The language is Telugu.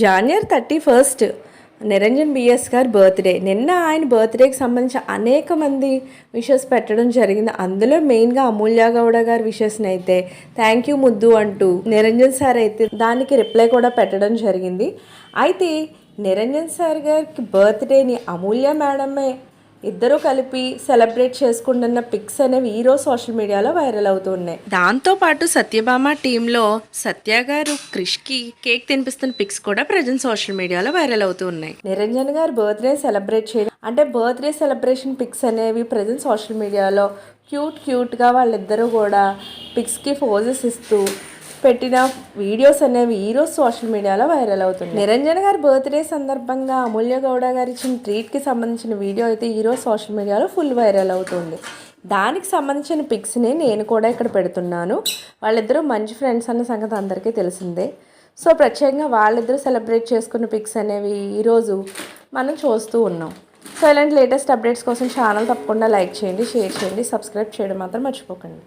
January thirty first Niranjan B గారి బర్త్డే నిన్న ఆయన బర్త్డేకి సంబంధించి అనేక మంది విషెస్ పెట్టడం జరిగింది. అందులో మెయిన్గా అమూల్య గౌడ గారి విషెస్ని అయితే థ్యాంక్ యూ ముద్దు అంటూ నిరంజన్ సార్ అయితే దానికి రిప్లై కూడా పెట్టడం జరిగింది. అయితే నిరంజన్ సార్ గారికి బర్త్డేని అమూల్య మేడమే ఇద్దరు కలిపి సెలబ్రేట్ చేసుకుంటున్న పిక్స్ అనేవి ఈరోజు సోషల్ మీడియాలో వైరల్ అవుతున్నాయి దాంతో పాటు సత్యభామ టీంలో సత్య గారు క్రిష్కి కేక్ తినిపిస్తున్న పిక్స్ కూడా ప్రజెంట్ సోషల్ మీడియాలో వైరల్ అవుతున్నాయి నిరంజన్ గారు బర్త్డే సెలబ్రేట్ చేయడం అంటే బర్త్డే సెలబ్రేషన్ పిక్స్ అనేవి ప్రజెంట్ సోషల్ మీడియాలో క్యూట్ క్యూట్గా వాళ్ళిద్దరూ కూడా పిక్స్కి పోజెస్ ఇస్తూ పెట్టిన వీడియోస్ అనేవి ఈరోజు సోషల్ మీడియాలో వైరల్ అవుతుంది నిరంజన్ గారి బర్త్డే సందర్భంగా అమూల్య గౌడ గారు ఇచ్చిన ట్రీట్కి సంబంధించిన వీడియో అయితే ఈరోజు సోషల్ మీడియాలో ఫుల్ వైరల్ అవుతుంది. దానికి సంబంధించిన పిక్స్ని నేను కూడా ఇక్కడ పెడుతున్నాను. వాళ్ళిద్దరూ మంచి ఫ్రెండ్స్ అన్న సంగతి అందరికీ తెలిసిందే. సో ప్రత్యేకంగా వాళ్ళిద్దరూ సెలబ్రేట్ చేసుకున్న పిక్స్ అనేవి ఈరోజు మనం చూస్తూ ఉన్నాం. సో ఇలాంటి లేటెస్ట్ అప్డేట్స్ కోసం ఛానల్ తప్పకుండా లైక్ చేయండి షేర్ చేయండి సబ్స్క్రైబ్ చేయడం మాత్రం మర్చిపోకండి.